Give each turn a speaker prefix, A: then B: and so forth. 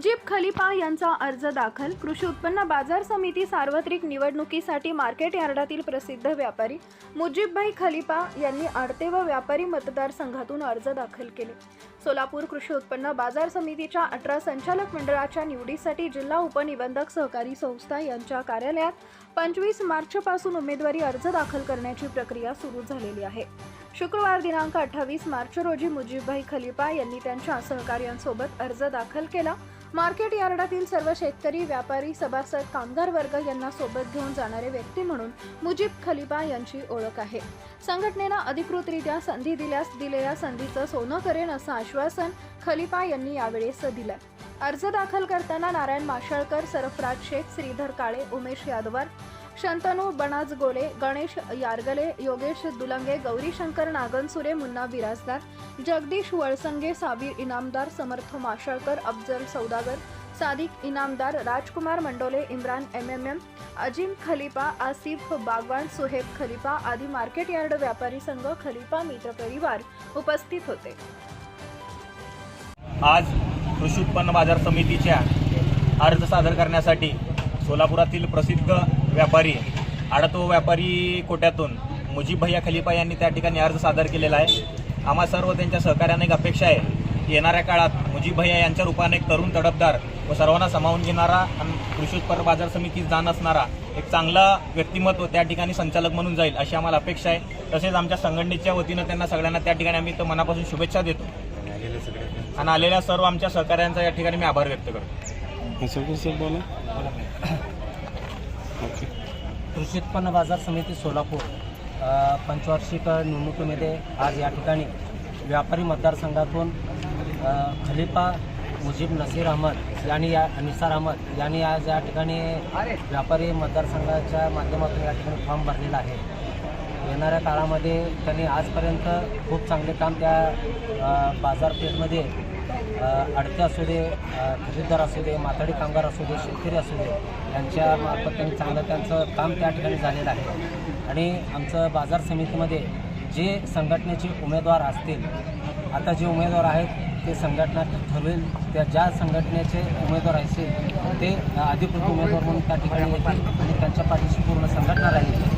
A: उमेदवारांचा अर्ज दाखल. कृषी उत्पन्न बाजार समिती सार्वत्रिक निवडणुकीसाठी मार्केट यार्डातील प्रसिद्ध व्यापारी मुजीबभाई खलिपा यांनी आडते व व्यापारी मतदारसंघातून अर्ज दाखल केले. सोलापूर कृषी उत्पन्न बाजार समितीच्या अठरा संचालक मंडळाच्या निवडीसाठी जिल्हा उपनिबंधक सहकारी संस्था यांच्या कार्यालयात पंचवीस मार्चपासून उमेदवारी अर्ज दाखल करण्याची प्रक्रिया सुरू झालेली आहे. शुक्रवार दिनांक अठ्ठावीस मार्च रोजी मुजीबभाई खलिपा यांनी त्यांच्या सहकार्यांसोबत अर्ज दाखल केला. मार्केट यार्डातील सर्व शेतकरी व्यापारी सभासद कामगार वर्ग यांना सोबत घेऊन जाणारे व्यक्ती म्हणून मुजीब खलिफा यांची ओळख आहे. संघटनेनं अधिकृतरित्या संधी दिल्यास दिलेल्या संधीचं सोनं करेन असं आश्वासन खलिफा यांनी यावेळेस दिलं. अर्ज दाखल करताना Narayan Mashalkar Sarfaraz Shaikh Shridhar Kale Umesh यादवर Shantanu Banajgole Ganesh Yargale Yogesh Dulange Gaurishankar Nagnasure Munna Birajdar Jagdish Walsange Sabir Inamdar Samarth Mashalkar Afzal Saudagar Sadiq Inamdar Rajkumar Mandole Imran M M M Azim Khalifa Asif Bagwan Suhaib Khalifa आदी market yard व्यापारी संघ Khalifa मित्र परिवार उपस्थित होते.
B: आज कृषी उत्पन्न बाजार समितीच्या अर्ज सादर करण्यासाठी सोलापुरातील प्रसिद्ध व्यापारी आडतो व्यापारी कोट्यातून मुजीब भैया खलिफा यांनी त्या ठिकाणी अर्ज सादर केलेला आहे. आम्हा सर्व त्यांच्या सहकार्याने एक अपेक्षा आहे की येणाऱ्या काळात मुजीब भैया यांच्या रूपाने एक तरुण तडफदार व सर्वांना सामावून घेणारा आणि कृषी उत्पन्न बाजार समितीत जाण असणारा एक चांगला व्यक्तिमत्व त्या ठिकाणी संचालक म्हणून जाईल अशी आम्हाला अपेक्षा आहे. तसेच आमच्या संघटनेच्या वतीनं त्यांना सगळ्यांना त्या ठिकाणी आम्ही तर मनापासून शुभेच्छा देतो. आणि आलेल्या सर्व आमच्या सहकाऱ्यांचा या ठिकाणी मी आभार व्यक्त करतो.
C: बोला. ओके.
D: कृषी उत्पन्न बाजार समिती सोलापूर पंचवार्षिक निवडणुकीमध्ये आज या ठिकाणी व्यापारी मतदारसंघातून खलिफा मुजीब नसीर अहमद यांनी या निसार अहमद यांनी आज या ठिकाणी व्यापारी मतदारसंघाच्या माध्यमातून या ठिकाणी फॉर्म भरलेला आहे. येणाऱ्या काळामध्ये त्यांनी आजपर्यंत खूप चांगले काम त्या बाजारपेठमध्ये अडते असू दे अ, खरेदीदार असू दे माथाडी कामगार असू दे शेतकरी असू दे यांच्या मार्फत त्यांनी चांगलं त्यांचं काम त्या ठिकाणी झालेलं आहे. आणि आमचं बाजार समितीमध्ये जे संघटनेचे उमेदवार असतील आता जे उमेदवार आहेत ते संघटना ठरवेल त्या ज्या संघटनेचे उमेदवार असतील ते अधिकृत उमेदवार म्हणून त्या ठिकाणी येतील आणि त्यांच्या पाठीशी पूर्ण संघटना राहील.